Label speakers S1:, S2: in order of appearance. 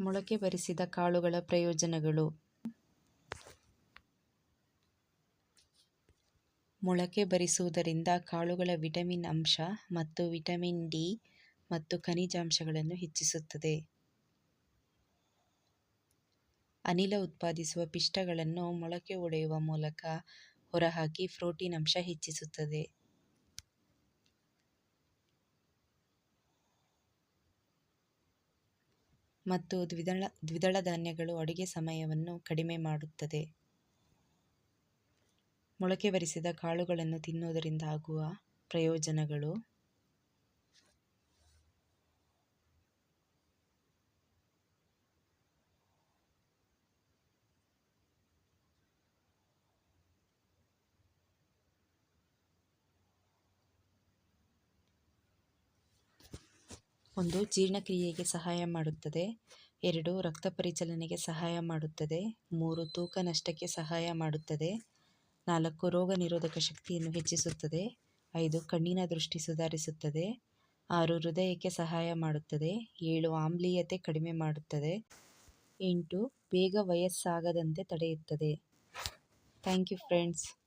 S1: ಮೊಳಕೆ ಬರಿಸಿದ ಕಾಳುಗಳ ಪ್ರಯೋಜನಗಳು. ಮೊಳಕೆ ಬರಿಸುವುದರಿಂದ ಕಾಳುಗಳ ವಿಟಮಿನ್ ಅಂಶ ಮತ್ತು ವಿಟಮಿನ್ ಡಿ ಮತ್ತು ಖನಿಜಾಂಶಗಳನ್ನು ಹೆಚ್ಚಿಸುತ್ತದೆ. ಅನಿಲ ಉತ್ಪಾದಿಸುವ ಪಿಷ್ಟಗಳನ್ನು ಮೊಳಕೆ ಒಡೆಯುವ ಮೂಲಕ ಹೊರಹಾಕಿ ಪ್ರೋಟೀನ್ ಅಂಶ ಹೆಚ್ಚಿಸುತ್ತದೆ. ಮತ್ತು ದ್ವಿದಳ ದ್ವಿದಳ ಧಾನ್ಯಗಳು ಅಡುಗೆ ಸಮಯವನ್ನು ಕಡಿಮೆ ಮಾಡುತ್ತದೆ. ಮೊಳಕೆ ಬರಿಸಿದ ಕಾಳುಗಳನ್ನು ತಿನ್ನುವುದರಿಂದ ಆಗುವ ಪ್ರಯೋಜನಗಳು ಒಂದು ಜೀರ್ಣಕ್ರಿಯೆಗೆ ಸಹಾಯ ಮಾಡುತ್ತದೆ. ಎರಡು, ರಕ್ತ ಪರಿಚಲನೆಗೆ ಸಹಾಯ ಮಾಡುತ್ತದೆ. ಮೂರು, ತೂಕ ನಷ್ಟಕ್ಕೆ ಸಹಾಯ ಮಾಡುತ್ತದೆ. ನಾಲ್ಕು, ರೋಗ ನಿರೋಧಕ ಶಕ್ತಿಯನ್ನು ಹೆಚ್ಚಿಸುತ್ತದೆ. ಐದು, ಕಣ್ಣಿನ ದೃಷ್ಟಿ ಸುಧಾರಿಸುತ್ತದೆ. ಆರು, ಹೃದಯಕ್ಕೆ ಸಹಾಯ ಮಾಡುತ್ತದೆ. ಏಳು, ಆಮ್ಲೀಯತೆ ಕಡಿಮೆ ಮಾಡುತ್ತದೆ. ಎಂಟು, ಬೇಗ ವಯಸ್ಸಾಗದಂತೆ ತಡೆಯುತ್ತದೆ. Thank you, friends.